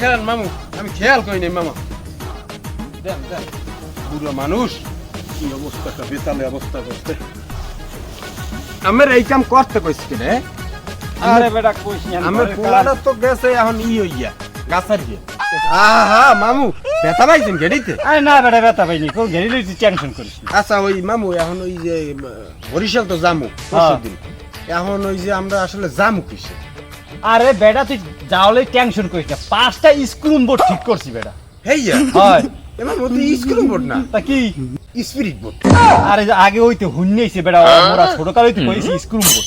খেলেন মামু আমি খেয়াল করি নাই মামা। দেন দেন। বুড়ো মানুষ কি অবস্থাটা বেতালে অবস্থা করতে আমার এই কাম করতে কইছি কে রে আরে বেটা কইস না আমার পোলাটা তো গেছে এখন ই হইয়া গাছার গিয়ে। আহা মামু ব্যথা পাইছেন গেড়িতে আরে না বেটা ব্যথা পাইনি কোন ঘেরি লইছি টেনশন করিস আচ্ছা ওই মামু এখন ওই যে বরিশাল তো জামু পরশুদিন। এখন ওই যে আমরা আসলে জামু কিসে? আরে বেটা তুই যাওলে টেনশন করিস না। পাঁচটা স্ক্রুম বোর্ড ঠিক করছি বেটা। হেইয়া হয়। এবার মতো স্ক্রুম বোর্ড না? তা কি? স্পিরিট বোর্ড আরে আগে ওইতে হুন্নেছে বেটা মোরা ছোট কালে তুই কইছি স্ক্রুম বোর্ড